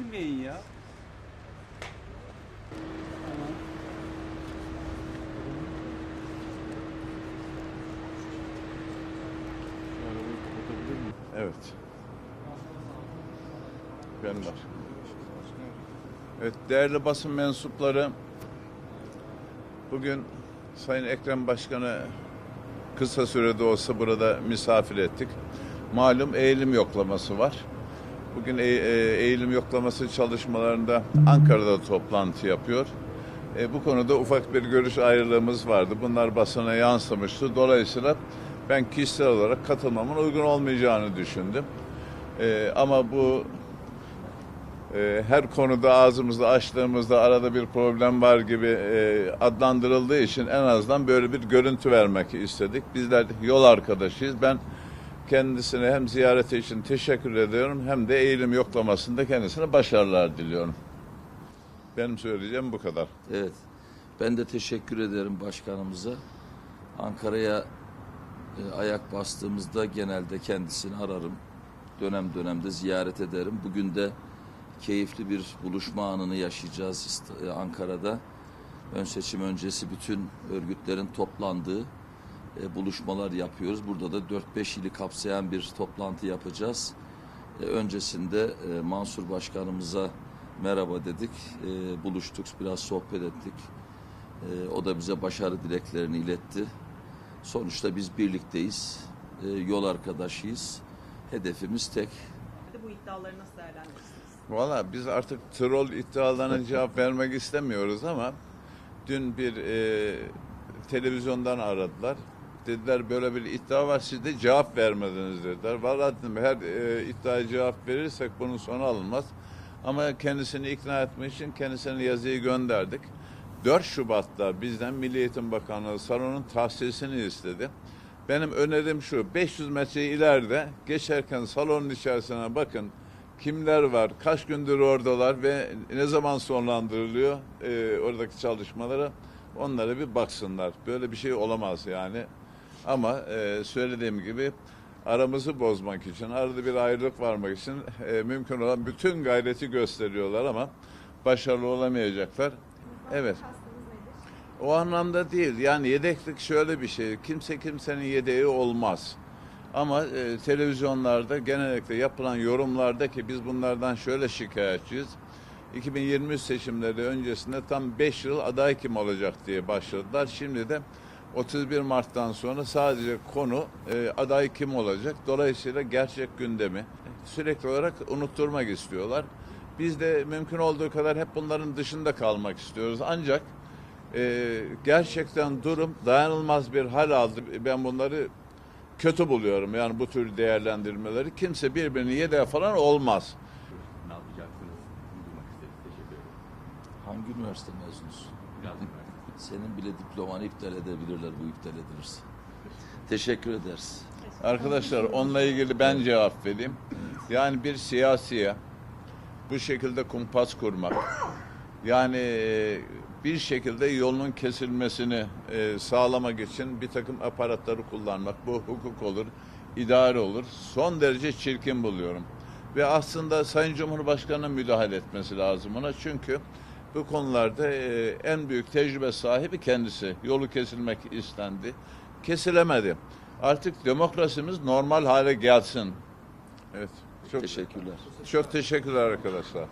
Girmeyin ya. Evet. Ben var. Evet değerli basın mensupları bugün Sayın Ekrem Başkan'ı kısa sürede olsa burada misafir ettik. Malum eğilim yoklaması var. Bugün e- e- eğilim yoklaması çalışmalarında Ankara'da toplantı yapıyor. E, bu konuda ufak bir görüş ayrılığımız vardı. Bunlar basına yansımıştı. Dolayısıyla ben kişisel olarak katılmamın uygun olmayacağını düşündüm. E, ama bu e, her konuda ağzımızda açtığımızda arada bir problem var gibi e, adlandırıldığı için en azından böyle bir görüntü vermek istedik. Bizler yol arkadaşıyız. Ben kendisine hem ziyareti için teşekkür ediyorum hem de eğilim yoklamasında kendisine başarılar diliyorum. Benim söyleyeceğim bu kadar. Evet. Ben de teşekkür ederim başkanımıza. Ankara'ya e, ayak bastığımızda genelde kendisini ararım. Dönem dönemde ziyaret ederim. Bugün de keyifli bir buluşma anını yaşayacağız e, Ankara'da. Ön seçim öncesi bütün örgütlerin toplandığı e, buluşmalar yapıyoruz. Burada da 4-5 ili kapsayan bir toplantı yapacağız. E, öncesinde e, Mansur Başkanımıza merhaba dedik. E, buluştuk, biraz sohbet ettik. E, o da bize başarı dileklerini iletti. Sonuçta biz birlikteyiz. E, yol arkadaşıyız. Hedefimiz tek. bu iddiaları nasıl değerlendirirsiniz? Valla biz artık troll iddialarına cevap vermek istemiyoruz ama dün bir e, televizyondan aradılar. Dediler böyle bir iddia var siz de cevap vermediniz dediler. Valla dedim her e, iddiaya cevap verirsek bunun sonu alınmaz. Ama kendisini ikna etmek için kendisine yazıyı gönderdik. 4 Şubat'ta bizden Milli Eğitim Bakanlığı salonun tahsisini istedi. Benim önerim şu 500 metre ileride geçerken salonun içerisine bakın kimler var, kaç gündür oradalar ve ne zaman sonlandırılıyor e, oradaki çalışmalara onlara bir baksınlar. Böyle bir şey olamaz yani. Ama e, söylediğim gibi aramızı bozmak için, arada bir ayrılık varmak için e, mümkün olan bütün gayreti gösteriyorlar ama başarılı olamayacaklar. Evet. O anlamda değil. Yani yedeklik şöyle bir şey. Kimse kimsenin yedeği olmaz. Ama e, televizyonlarda genellikle yapılan yorumlarda ki biz bunlardan şöyle şikayetçiyiz. 2023 seçimleri öncesinde tam 5 yıl aday kim olacak diye başladılar. Şimdi de 31 Mart'tan sonra sadece konu e, aday kim olacak. Dolayısıyla gerçek gündemi sürekli olarak unutturmak istiyorlar. Biz de mümkün olduğu kadar hep bunların dışında kalmak istiyoruz. Ancak e, gerçekten durum dayanılmaz bir hal aldı. Ben bunları kötü buluyorum. Yani bu tür değerlendirmeleri. Kimse birbirini yedeğe falan olmaz. Ne yapacaksınız? Hangi üniversite mezunusun? Biraz Senin bile diplomanı iptal edebilirler bu iptal edilirse. Teşekkür ederiz. Arkadaşlar onunla ilgili ben cevap vereyim. Yani bir siyasiye bu şekilde kumpas kurmak, yani e, bir şekilde yolunun kesilmesini e, sağlamak için bir takım aparatları kullanmak, bu hukuk olur, idare olur, son derece çirkin buluyorum. Ve aslında Sayın Cumhurbaşkanı'nın müdahale etmesi lazım ona çünkü bu konularda e, en büyük tecrübe sahibi kendisi. Yolu kesilmek istendi. Kesilemedi. Artık demokrasimiz normal hale gelsin. Evet. Çok teşekkürler. Çok teşekkürler arkadaşlar.